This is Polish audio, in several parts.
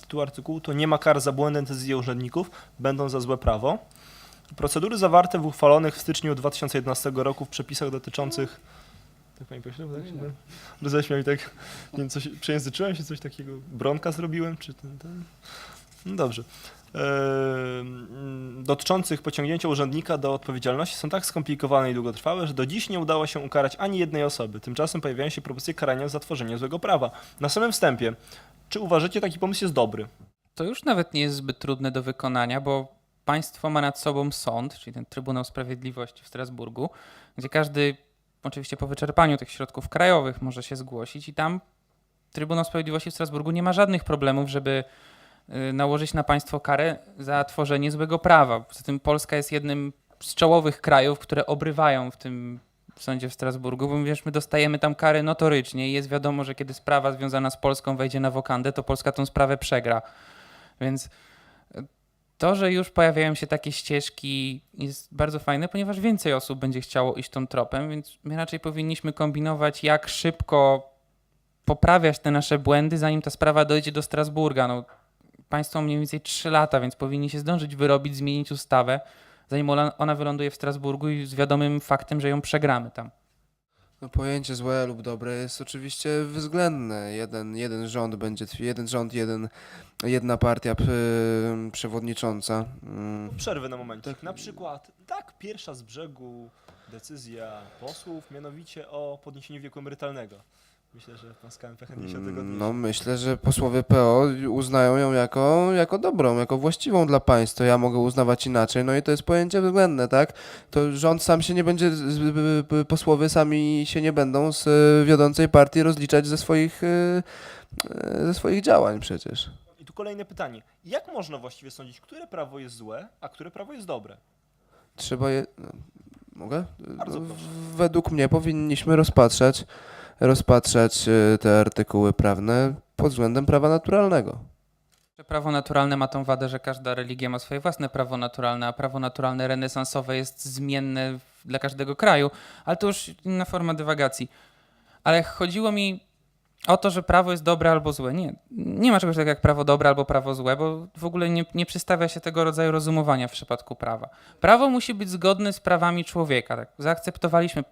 Tytuł artykułu to nie ma kar za błędne decyzje urzędników, będą za złe prawo. Procedury zawarte w uchwalonych w styczniu 2011 roku w przepisach dotyczących... Tak pani pośle, tak się roześmiał i tak, nie wiem, coś, przejęzyczyłem się, coś takiego, bronka zrobiłem, czy ten, ten? No dobrze. Ehm, dotyczących pociągnięcia urzędnika do odpowiedzialności są tak skomplikowane i długotrwałe, że do dziś nie udało się ukarać ani jednej osoby. Tymczasem pojawiają się propozycje karania za tworzenie złego prawa. Na samym wstępie, czy uważacie taki pomysł jest dobry? To już nawet nie jest zbyt trudne do wykonania, bo państwo ma nad sobą sąd, czyli ten Trybunał Sprawiedliwości w Strasburgu, gdzie każdy, oczywiście po wyczerpaniu tych środków krajowych, może się zgłosić i tam Trybunał Sprawiedliwości w Strasburgu nie ma żadnych problemów, żeby y, nałożyć na państwo karę za tworzenie złego prawa. Poza tym Polska jest jednym z czołowych krajów, które obrywają w tym sądzie w Strasburgu, bo wiesz, my dostajemy tam kary notorycznie i jest wiadomo, że kiedy sprawa związana z Polską wejdzie na wokandę, to Polska tą sprawę przegra. Więc y, to, że już pojawiają się takie ścieżki jest bardzo fajne, ponieważ więcej osób będzie chciało iść tą tropem, więc my raczej powinniśmy kombinować, jak szybko poprawiać te nasze błędy, zanim ta sprawa dojdzie do Strasburga. No, państwo mniej więcej 3 lata, więc powinni się zdążyć wyrobić, zmienić ustawę, zanim ona, wyląduje w Strasburgu i z wiadomym faktem, że ją przegramy tam. No pojęcie złe lub dobre jest oczywiście względne. Jeden, jeden rząd będzie, jeden rząd, jeden, jedna partia p- przewodnicząca. Mm. Przerwy na momencik. Tak. Na przykład, tak, pierwsza z brzegu decyzja posłów, mianowicie o podniesieniu wieku emerytalnego. Myślę, że KMP chętnie się tego. No myślę, że posłowie PO uznają ją jako, jako dobrą, jako właściwą dla państwa. Ja mogę uznawać inaczej, no i to jest pojęcie względne, tak? To rząd sam się nie będzie, posłowie sami się nie będą z e, wiodącej partii rozliczać ze swoich, e, e, ze swoich działań przecież. I tu kolejne pytanie. Jak można właściwie sądzić, które prawo jest złe, a które prawo jest dobre? Trzeba je. no, Mogę? Bardzo No, proszę. Według mnie powinniśmy rozpatrzać, rozpatrzać e, te artykuły prawne pod względem prawa naturalnego. Prawo naturalne ma tą wadę, że każda religia ma swoje własne prawo naturalne, a prawo naturalne renesansowe jest zmienne dla każdego kraju, ale to już inna forma dywagacji. Ale chodziło mi o to, że prawo jest dobre albo złe. Nie, nie ma czegoś takiego jak prawo dobre albo prawo złe, bo w ogóle nie, nie przystawia się tego rodzaju rozumowania w przypadku prawa. Prawo musi być zgodne z prawami człowieka. Tak? Zaakceptowaliśmy,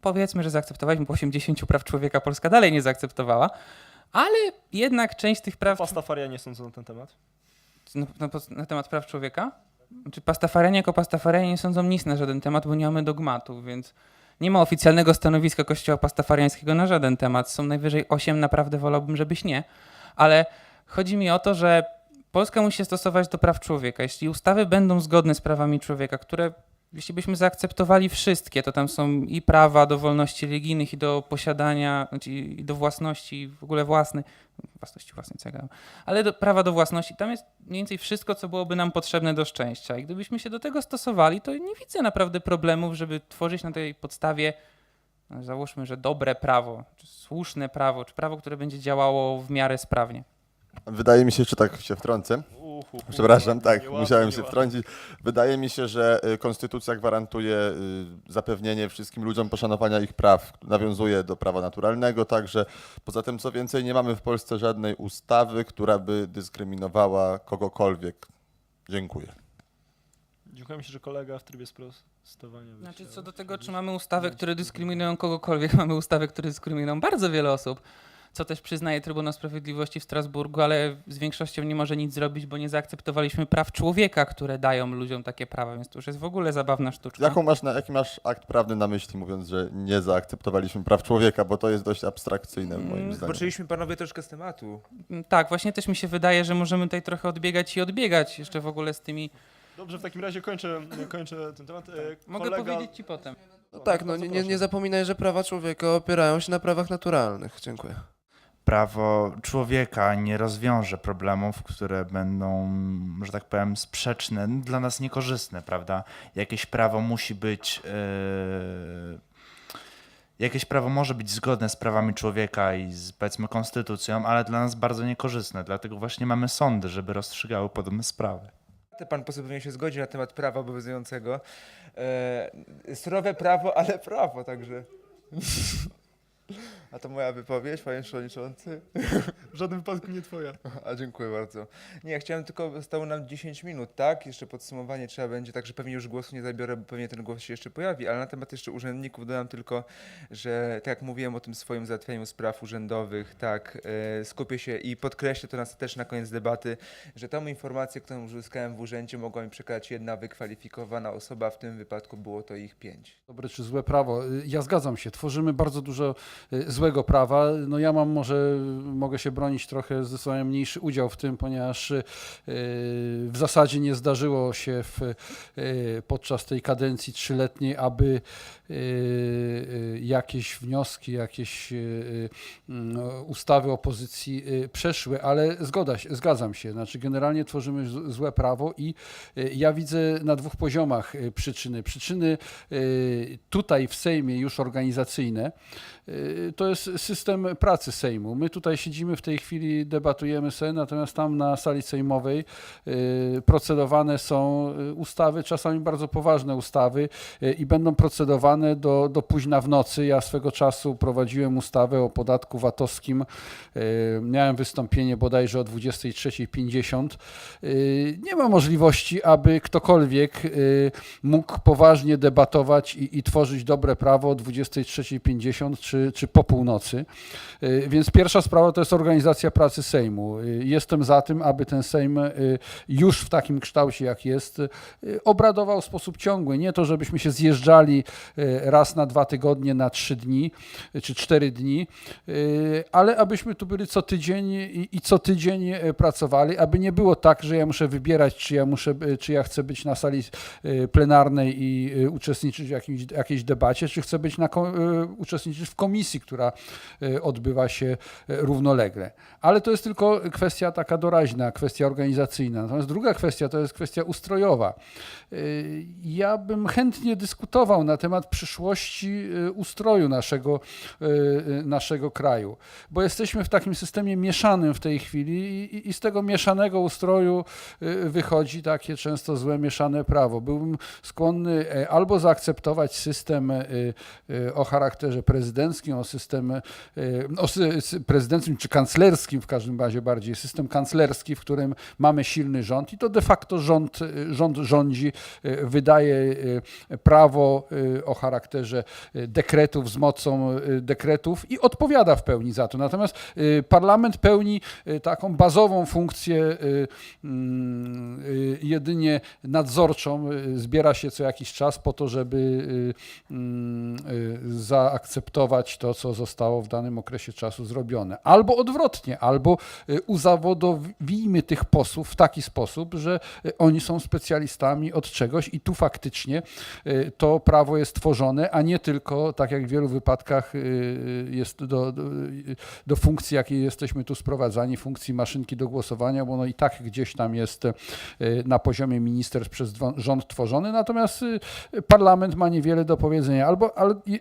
powiedzmy, że zaakceptowaliśmy po 80 praw człowieka, Polska dalej nie zaakceptowała, ale jednak część tych praw Pastafarianie sądzą na ten temat? na, na, na temat praw człowieka? Czy pastafarianie jako pastafarianie nie sądzą nic na żaden temat, bo nie mamy dogmatów, więc nie ma oficjalnego stanowiska kościoła pastafariańskiego na żaden temat. Są najwyżej osiem, naprawdę wolałbym, żebyś nie. Ale chodzi mi o to, że Polska musi się stosować do praw człowieka. Jeśli ustawy będą zgodne z prawami człowieka, które jeśli byśmy zaakceptowali wszystkie, to tam są i prawa do wolności religijnych, i do posiadania, znaczy i do własności w ogóle własnej, własności własnej, co ja gadam, ale do, prawa do własności, tam jest mniej więcej wszystko, co byłoby nam potrzebne do szczęścia. I gdybyśmy się do tego stosowali, to nie widzę naprawdę problemów, żeby tworzyć na tej podstawie, no, załóżmy, że dobre prawo, czy słuszne prawo, czy prawo, które będzie działało w miarę sprawnie. Wydaje mi się, że tak się wtrącę. Przepraszam, tak, nieładnie, musiałem się nieładnie. wtrącić. Wydaje mi się, że y, konstytucja gwarantuje y, zapewnienie wszystkim ludziom poszanowania ich praw, nawiązuje do prawa naturalnego także. Poza tym, co więcej, nie mamy w Polsce żadnej ustawy, która by dyskryminowała kogokolwiek. Dziękuję. Dziękuję mi się, że kolega w trybie sprostowania. Znaczy, co do tego, czy mamy ustawy, które dyskryminują kogokolwiek, mamy ustawy, które dyskryminują bardzo wiele osób, co też przyznaje Trybunał Sprawiedliwości w Strasburgu, ale z większością nie może nic zrobić, bo nie zaakceptowaliśmy praw człowieka, które dają ludziom takie prawa, więc to już jest w ogóle zabawna sztuczka. Jaką masz na, jaki masz akt prawny na myśli, mówiąc, że nie zaakceptowaliśmy praw człowieka, bo to jest dość abstrakcyjne moim Mm, zdaniem. Boczyliśmy panowie troszkę z tematu. Mm, Tak, właśnie też mi się wydaje, że możemy tutaj trochę odbiegać i odbiegać jeszcze w ogóle z tymi... Dobrze, w takim razie kończę, kończę ten temat. E, Mogę kolega- powiedzieć ci potem. No tak, no nie, nie zapominaj, że prawa człowieka opierają się na prawach naturalnych. Dziękuję. Prawo człowieka nie rozwiąże problemów, które będą, że tak powiem, sprzeczne, dla nas niekorzystne, prawda? Jakieś prawo musi być. Yy, jakieś prawo może być zgodne z prawami człowieka i z powiedzmy konstytucją, ale dla nas bardzo niekorzystne. Dlatego właśnie mamy sądy, żeby rozstrzygały podobne sprawy. Pan poseł pewnie się zgodzi na temat prawa obowiązującego. E, surowe prawo, ale prawo także. A to moja wypowiedź, panie przewodniczący? W żadnym wypadku nie twoja. A dziękuję bardzo. Nie, chciałem tylko, zostało nam 10 minut, tak? Jeszcze podsumowanie trzeba będzie, także pewnie już głosu nie zabiorę, bo pewnie ten głos się jeszcze pojawi, ale na temat jeszcze urzędników dodam tylko, że tak jak mówiłem o tym swoim załatwianiu spraw urzędowych, tak, e, skupię się i podkreślę to nas też na koniec debaty, że tą informację, którą uzyskałem w urzędzie, mogła mi przekazać jedna wykwalifikowana osoba, w tym wypadku było to ich pięć. dobre czy złe prawo. Ja zgadzam się, tworzymy bardzo dużo y, złego prawa. No ja mam może, mogę się bronić trochę, zdecydowanie mniejszy udział w tym, ponieważ y, w zasadzie nie zdarzyło się w, y, podczas tej kadencji trzyletniej, aby y, jakieś wnioski, jakieś mm, ustawy opozycji przeszły, ale zgoda, zgadzam się. Znaczy generalnie tworzymy złe prawo i ja widzę na dwóch poziomach przyczyny. Przyczyny tutaj w Sejmie już organizacyjne, to jest system pracy Sejmu. My tutaj siedzimy w tej chwili, debatujemy sobie, natomiast tam na sali sejmowej y, procedowane są y, ustawy, czasami bardzo poważne ustawy y, i będą procedowane do, do późna w nocy. Ja swego czasu prowadziłem ustawę o podatku VAT-owskim. Miałem wystąpienie bodajże o 23.50. Y, Nie ma możliwości, aby ktokolwiek mógł poważnie debatować i, i tworzyć dobre prawo o 23.50 czy, czy po północy. Więc pierwsza sprawa to jest organizacja pracy Sejmu. Y, Jestem za tym, aby ten Sejm y, już w takim kształcie, jak jest, y, obradował w sposób ciągły. Nie to, żebyśmy się zjeżdżali raz na dwa tygodnie, na trzy dni czy cztery dni, ale abyśmy tu byli co tydzień i, co tydzień pracowali, aby nie było tak, że ja muszę wybierać, czy ja, muszę, czy ja chcę być na sali plenarnej i uczestniczyć w jakimś, jakiejś debacie, czy chcę być na, uczestniczyć w komisji, która odbywa się y, Ale to jest tylko kwestia taka doraźna, kwestia organizacyjna. Natomiast druga kwestia to jest kwestia ustrojowa. Y, Ja bym chętnie dyskutował na temat przyszłości y, ustroju naszego, y, naszego kraju, bo jesteśmy w takim systemie mieszanym w tej chwili i, z tego mieszanego ustroju wychodzi takie często złe mieszane prawo. Byłbym skłonny e, albo zaakceptować system o charakterze prezydenckim, o system o prezydenckim czy kanclerskim w każdym razie bardziej, system kanclerski, w którym mamy silny rząd i to de facto rząd, y, rząd rządzi, y, wydaje y, prawo o charakterze dekretów z mocą dekretów i odpowiada w pełni za to. Natomiast parlament pełni taką bazową funkcję mm, jedynie nadzorczą, zbiera się co jakiś czas po to, żeby mm, zaakceptować to, co zostało w danym okresie czasu zrobione. Albo odwrotnie, albo y, uzawodowijmy tych posłów w taki sposób, że y, oni są specjalistami od czegoś i tu faktycznie y, to prawo jest tworzone, a nie tylko, tak jak w wielu wypadkach jest do, do, do funkcji, jakiej jesteśmy tu sprowadzani, funkcji maszynki do głosowania, bo no i tak gdzieś tam jest na poziomie ministerstw przez rząd tworzony, natomiast parlament ma niewiele do powiedzenia. Albo,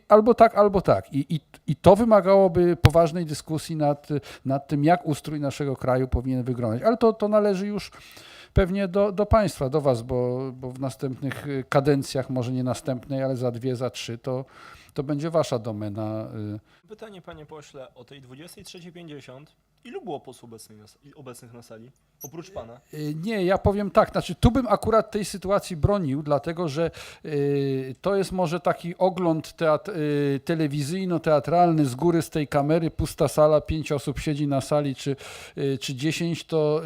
albo tak, albo tak. I, i, I to wymagałoby poważnej dyskusji nad, nad tym, jak ustrój naszego kraju powinien wyglądać. Ale to, to należy już pewnie do, do państwa, do was, bo, bo w następnych y, kadencjach, może nie następnej, ale za dwie, za trzy, to, to będzie wasza domena. y. Pytanie, panie pośle, o tej 23.50. Ilu było posłów obecnych na, obecnych na sali? Oprócz pana. Y, Nie, ja powiem tak, znaczy tu bym akurat tej sytuacji bronił, dlatego że y, to jest może taki ogląd y, telewizyjno-teatralny z góry z tej kamery, pusta sala, pięć osób siedzi na sali czy, y, czy dziesięć, to,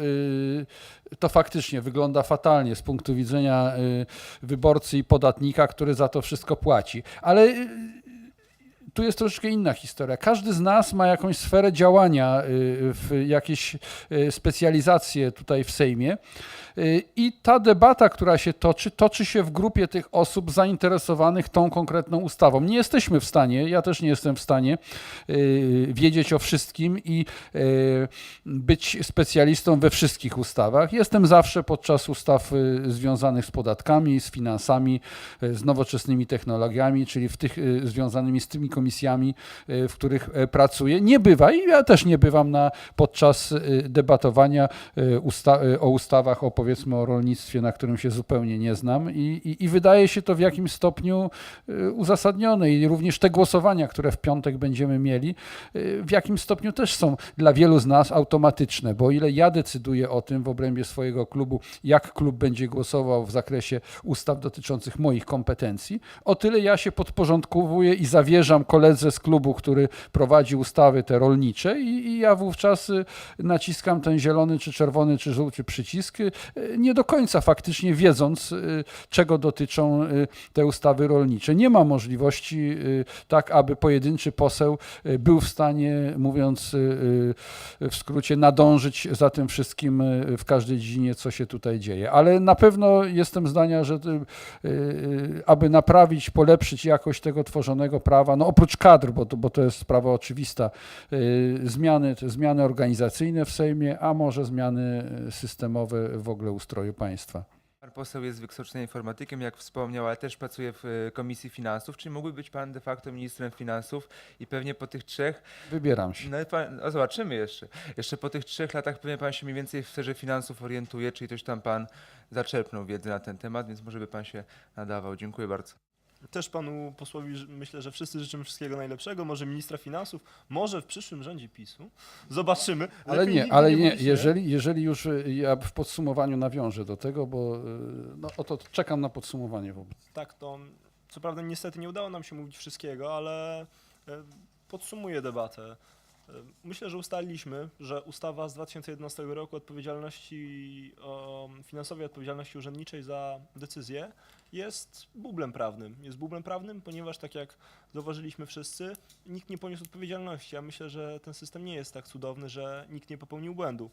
to faktycznie wygląda fatalnie z punktu widzenia y, wyborcy i podatnika, który za to wszystko płaci. Ale y, tu jest troszeczkę inna historia. Każdy z nas ma jakąś sferę działania, y, jakieś y, specjalizacje tutaj w Sejmie. Y, I ta debata, która się toczy, toczy się w grupie tych osób zainteresowanych tą konkretną ustawą. Nie jesteśmy w stanie, ja też nie jestem w stanie wiedzieć o wszystkim i być specjalistą we wszystkich ustawach. Jestem zawsze podczas ustaw związanych z podatkami, z finansami, z nowoczesnymi technologiami, czyli w tych związanymi z tymi komisjami, y, w których e, pracuję. Nie bywa i ja też nie bywam na, podczas y, debatowania usta- o ustawach, o powiedzmy o rolnictwie, na którym się zupełnie nie znam i, i, i wydaje się to w jakimś stopniu uzasadnione i również te głosowania, które w piątek będziemy mieli, w jakim stopniu też są dla wielu z nas automatyczne, bo o ile ja decyduję o tym w obrębie swojego klubu, jak klub będzie głosował w zakresie ustaw dotyczących moich kompetencji, o tyle ja się podporządkowuję i zawierzam koledze z klubu, który prowadzi ustawy te rolnicze i, i ja wówczas y, naciskam ten zielony, czy czerwony, czy żółty przycisk, y, nie do końca faktycznie wiedząc, y, czego dotyczą te ustawy rolnicze. Nie ma możliwości tak, aby pojedynczy poseł był w stanie, mówiąc w skrócie, nadążyć za tym wszystkim w każdej dziedzinie, co się tutaj dzieje. Ale na pewno jestem zdania, że aby naprawić, polepszyć jakość tego tworzonego prawa, no oprócz kadr, bo to, bo to jest sprawa oczywista, y, zmiany, zmiany organizacyjne w Sejmie, a może zmiany y, systemowe w ogóle ustroju państwa. Pan poseł jest wykształconym informatykiem, jak wspomniał, ale też pracuje w e, Komisji Finansów. Czy mógłby być pan de facto ministrem finansów i pewnie po tych trzech Wybieram się. No i pan, no zobaczymy jeszcze. Jeszcze po tych trzech latach pewnie pan się mniej więcej w sferze finansów orientuje, czyli coś tam pan zaczerpnął wiedzy na ten temat, więc może by pan się nadawał. Dziękuję bardzo. Też panu posłowi myślę, że wszyscy życzymy wszystkiego najlepszego. Może ministra finansów, może w przyszłym rządzie PiSu. Zobaczymy. Ale Lepiej nie, nigdy ale nie, jeżeli, jeżeli już y, ja w podsumowaniu nawiążę do tego, bo y, no, oto czekam na podsumowanie wobec. Tak, to co prawda niestety nie udało nam się mówić wszystkiego, ale e, podsumuję debatę. E, Myślę, że ustaliliśmy, że ustawa z 2011 roku odpowiedzialności o finansowej odpowiedzialności urzędniczej za decyzje jest bublem prawnym. Jest bublem prawnym, ponieważ tak jak zauważyliśmy wszyscy, nikt nie poniósł odpowiedzialności. Ja myślę, że ten system nie jest tak cudowny, że nikt nie popełnił błędu.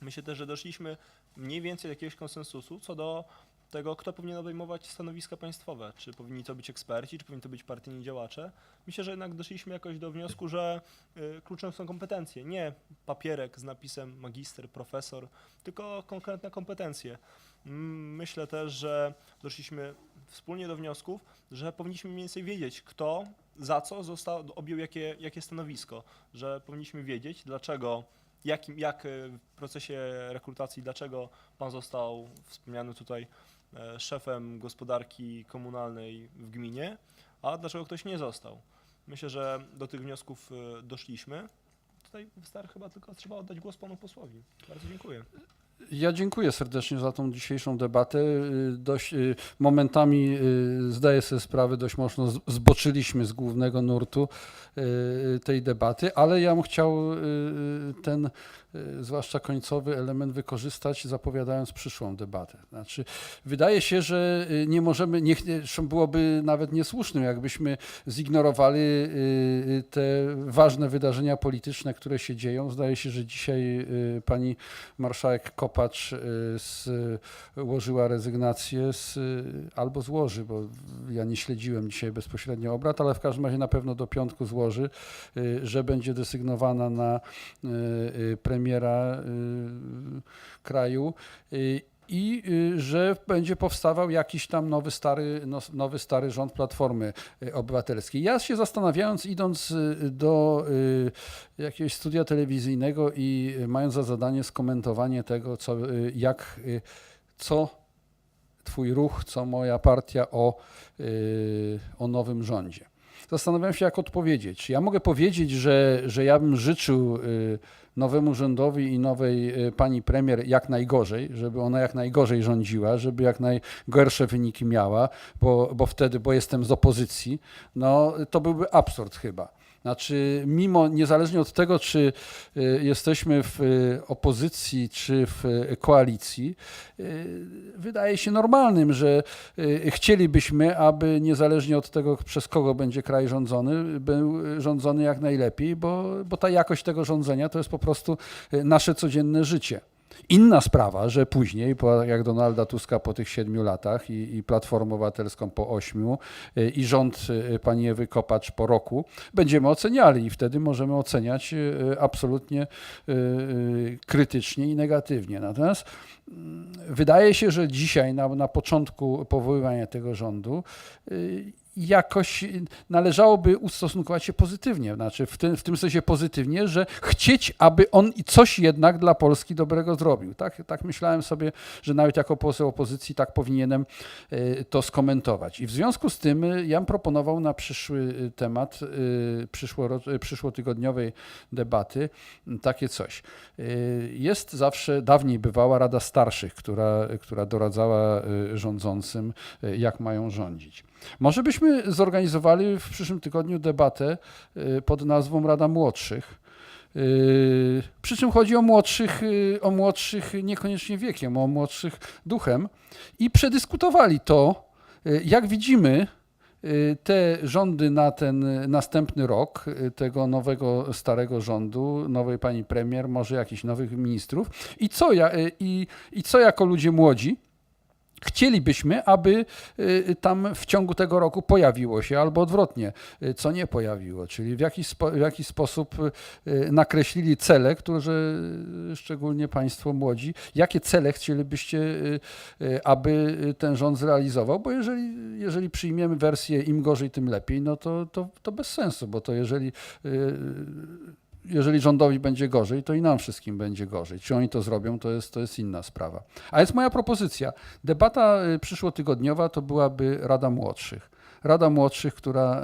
Myślę też, że doszliśmy mniej więcej do jakiegoś konsensusu co do tego, kto powinien obejmować stanowiska państwowe. Czy powinni to być eksperci, czy powinni to być partyjni działacze. Myślę, że jednak doszliśmy jakoś do wniosku, że y, kluczem są kompetencje. Nie papierek z napisem magister, profesor, tylko konkretne kompetencje. Mm, Myślę też, że doszliśmy wspólnie do wniosków, że powinniśmy mniej więcej wiedzieć, kto za co został, objął jakie, jakie stanowisko, że powinniśmy wiedzieć, dlaczego, jakim, jak y, w procesie rekrutacji, dlaczego pan został wspomniany tutaj szefem gospodarki komunalnej w gminie, a dlaczego ktoś nie został. Myślę, że do tych wniosków e, doszliśmy. Tutaj wystarczy chyba tylko trzeba oddać głos panu posłowi. Bardzo dziękuję. Ja dziękuję serdecznie za tą dzisiejszą debatę. Y, Dość, y, momentami y, zdaję sobie sprawę, dość mocno zboczyliśmy z głównego nurtu tej debaty, ale ja bym chciał ten zwłaszcza końcowy element wykorzystać, zapowiadając przyszłą debatę. Znaczy, wydaje się, że nie możemy, nie, byłoby nawet niesłusznym, jakbyśmy zignorowali te ważne wydarzenia polityczne, które się dzieją. Zdaje się, że dzisiaj pani marszałek Kopacz y, złożyła rezygnację z, y, albo złoży, bo ja nie śledziłem dzisiaj bezpośrednio obrad, ale w każdym razie na pewno do piątku złoży, y, że będzie desygnowana na premiera kraju. I y, że będzie powstawał jakiś tam nowy stary, no, nowy stary rząd Platformy y, Obywatelskiej. Ja się zastanawiając, idąc y, do jakiegoś studia telewizyjnego i mając za zadanie skomentowanie tego, co, jak, co Twój ruch, co moja partia o, o nowym rządzie. Zastanawiam się, jak odpowiedzieć. Ja mogę powiedzieć, że, że ja bym życzył nowemu rządowi i nowej y, pani premier jak najgorzej, żeby ona jak najgorzej rządziła, żeby jak najgorsze wyniki miała, bo, bo wtedy, bo jestem z opozycji, no to byłby absurd chyba. Znaczy, mimo, niezależnie od tego, czy y, jesteśmy w y, opozycji, czy w y, koalicji, wydaje się normalnym, że chcielibyśmy, aby niezależnie od tego, przez kogo będzie kraj rządzony, był rządzony jak najlepiej, bo, bo ta jakość tego rządzenia to jest po prostu nasze codzienne życie. Inna sprawa, że później, jak Donalda Tuska po tych siedmiu latach i, i Platformę Obywatelską po ośmiu y, i rząd y, pani Ewy Kopacz po roku, będziemy oceniali i wtedy możemy oceniać y, absolutnie krytycznie i negatywnie. Natomiast mm, wydaje się, że dzisiaj, na, na początku powoływania tego rządu, jakoś należałoby ustosunkować się pozytywnie, znaczy w tym, w tym sensie pozytywnie, że chcieć, aby on coś jednak dla Polski dobrego zrobił. Tak, tak myślałem sobie, że nawet jako poseł opozycji tak powinienem y, to skomentować. I w związku z tym y, ja bym proponował na przyszły y, temat przyszłotygodniowej debaty takie coś. Jest zawsze, dawniej bywała Rada Starszych, która, która doradzała rządzącym, jak mają rządzić. Może byśmy zorganizowali w przyszłym tygodniu debatę y, pod nazwą Rada Młodszych. Y, Przy czym chodzi o młodszych, y, o młodszych niekoniecznie wiekiem, o młodszych duchem i przedyskutowali to, jak widzimy te rządy na ten następny rok, tego nowego, starego rządu, nowej pani premier, może jakichś nowych ministrów i co, ja, i, i co jako ludzie młodzi chcielibyśmy, aby y, tam w ciągu tego roku pojawiło się, albo odwrotnie, y, co nie pojawiło, czyli w jaki, spo, w jaki sposób y, nakreślili cele, które y, szczególnie Państwo młodzi, jakie cele chcielibyście, aby ten rząd zrealizował, bo jeżeli, jeżeli przyjmiemy wersję im gorzej, tym lepiej, no to, to, to bez sensu, bo to jeżeli jeżeli rządowi będzie gorzej, to i nam wszystkim będzie gorzej. Czy oni to zrobią, to jest, to jest inna sprawa. A jest moja propozycja. Debata y, przyszłotygodniowa to byłaby Rada Młodszych. Rada Młodszych, która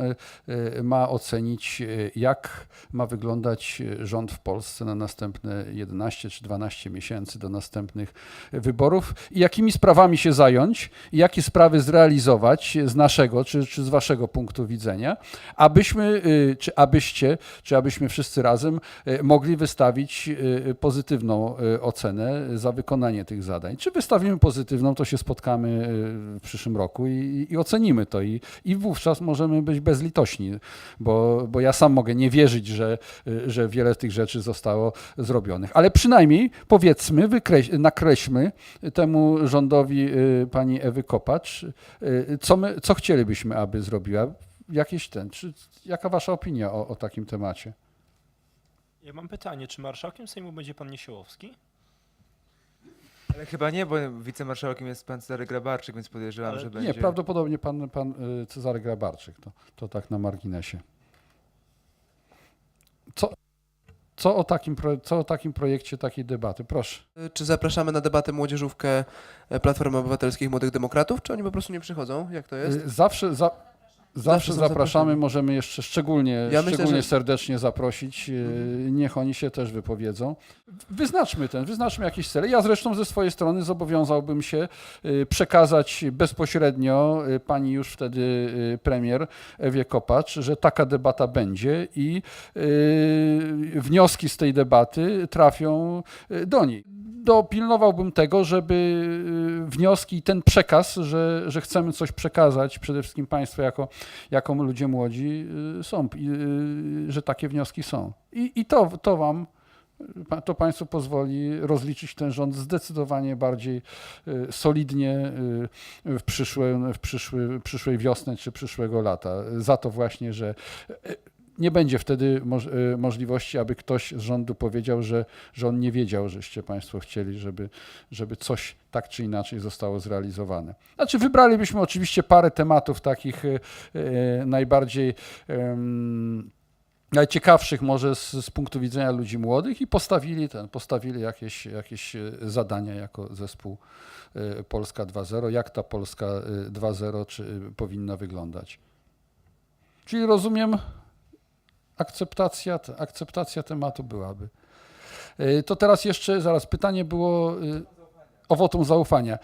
y, y, ma ocenić, y, jak ma wyglądać rząd w Polsce na następne 11 czy 12 miesięcy do następnych wyborów i jakimi sprawami się zająć, i jakie sprawy zrealizować z naszego czy, czy z waszego punktu widzenia, abyśmy, czy abyście, czy abyśmy wszyscy razem mogli wystawić pozytywną ocenę za wykonanie tych zadań. Czy wystawimy pozytywną, to się spotkamy w przyszłym roku i, i ocenimy to i, i wówczas możemy być bezlitośni, bo, bo ja sam mogę nie wierzyć, że, że wiele tych rzeczy zostało zrobionych. Ale przynajmniej powiedzmy, wykreś, nakreślmy temu rządowi y, pani Ewy Kopacz, y, co, my, co chcielibyśmy, aby zrobiła. Jakieś ten, czy, jaka wasza opinia o, o takim temacie? Ja mam pytanie, czy marszałkiem Sejmu będzie pan Niesiołowski? Ale chyba nie, bo wicemarszałkiem jest pan Cezary Grabarczyk, więc podejrzewam, Ale że nie, będzie... Nie, prawdopodobnie pan, pan y, Cezary Grabarczyk, to, to tak na marginesie. Co, co, o takim, pro- co o takim projekcie, takiej debaty? Proszę. Y, Czy zapraszamy na debatę młodzieżówkę e, Platformy Obywatelskiej i Młodych Demokratów, czy oni po prostu nie przychodzą? Jak to jest? Y, Zawsze, za, zawsze zapraszamy, możemy jeszcze szczególnie, Ja myślę, szczególnie że- serdecznie zaprosić. y, Niech oni się też wypowiedzą. Wyznaczmy ten, wyznaczmy jakieś cele. Ja zresztą ze swojej strony zobowiązałbym się y, przekazać bezpośrednio y, pani już wtedy premier Ewie Kopacz, że taka debata będzie i wnioski z tej debaty trafią do niej. Dopilnowałbym tego, żeby y, wnioski i ten przekaz, że, że chcemy coś przekazać przede wszystkim Państwu jako, jako ludzie młodzi y, są, y, że takie wnioski są. I, i to, to Wam to Państwu pozwoli rozliczyć ten rząd zdecydowanie bardziej solidnie w, przyszłe, w przyszły, przyszłej wiosny czy przyszłego lata. Za to właśnie, że nie będzie wtedy y, możliwości, aby ktoś z rządu powiedział, że, że on nie wiedział, żeście Państwo chcieli, żeby, żeby coś tak czy inaczej zostało zrealizowane. Znaczy, wybralibyśmy oczywiście parę tematów takich y, y, najbardziej. najciekawszych może z, z punktu widzenia ludzi młodych i postawili ten, postawili jakieś, jakieś zadania jako zespół Polska 2.0, jak ta Polska e, 2.0 czy e, powinna wyglądać. Czyli rozumiem, akceptacja, akceptacja tematu byłaby. E, To teraz jeszcze, zaraz, pytanie było e, o wotum zaufania. E,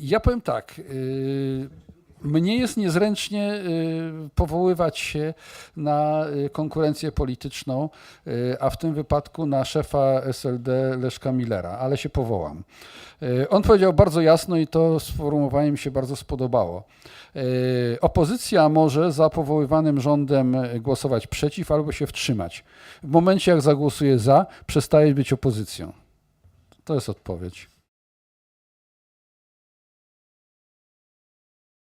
Ja powiem tak, mnie jest niezręcznie e, powoływać się na y, konkurencję polityczną, y, a w tym wypadku na szefa SLD Leszka Millera, ale się powołam. Y, On powiedział bardzo jasno i to sformułowanie mi się bardzo spodobało. Y, Opozycja może za powoływanym rządem y, głosować przeciw albo się wstrzymać. W momencie jak zagłosuje za, przestaje być opozycją. To jest odpowiedź.